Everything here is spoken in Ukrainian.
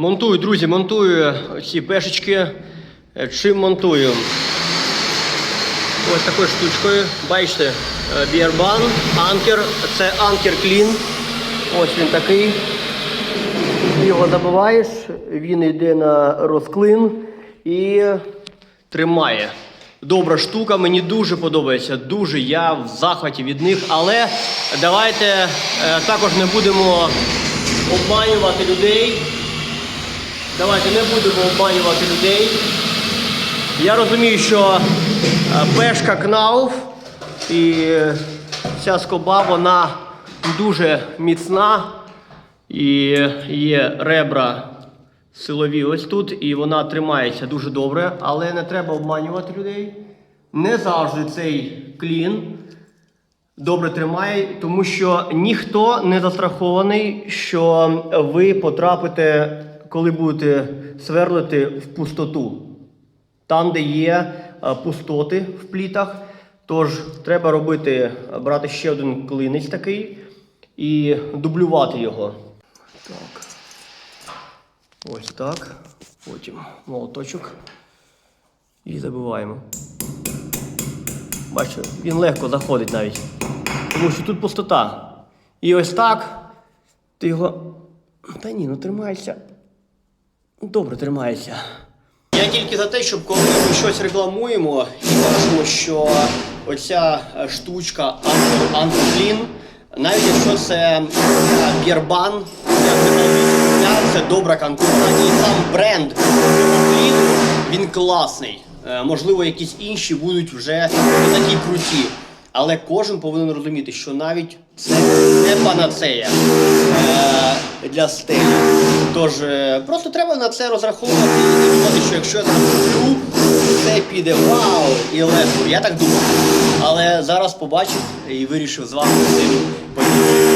Монтую, друзі, монтую ці пешечки. Е, Чим монтую? Ось такою штучкою. Бачите, біарбан, анкер. Це анкер клін. Ось він такий. Його забиваєш, він йде на розклин і тримає. Добра штука, мені дуже подобається. Дуже я в захваті від них. Але давайте е, також не будемо обманювати людей. Давайте не будемо обманювати людей. Я розумію, що е, пешка Кнауф і е, ця скоба вона дуже міцна. І є ребра силові ось тут, і вона тримається дуже добре, але не треба обманювати людей. Не завжди цей клін добре тримає, тому що ніхто не застрахований, що ви потрапите, коли будете сверлити в пустоту. Там, де є е, пустоти в плітах. Тож треба робити, брати ще один клинець такий і дублювати його. Так. Ось так. Потім молоточок. І забиваємо. Бачите, він легко заходить навіть. Тому що тут пустота. І ось так. Ти його. Та ні, ну тримайся. Добре тримається. Я тільки за те, щоб коли ми щось рекламуємо і кажемо, що оця е, штучка Антоклін, навіть якщо це е, Бірбан, це добра контора, і сам бренд Антокліну, він класний. Е, Можливо, якісь інші будуть вже не такі круті. Але кожен повинен розуміти, що навіть це не панацея е, для стелі. Тож е, просто треба на це розраховувати і думати, що якщо я зроблю, це піде вау і легко. Я так думав. Але зараз побачив і вирішив з вами цим поділитися.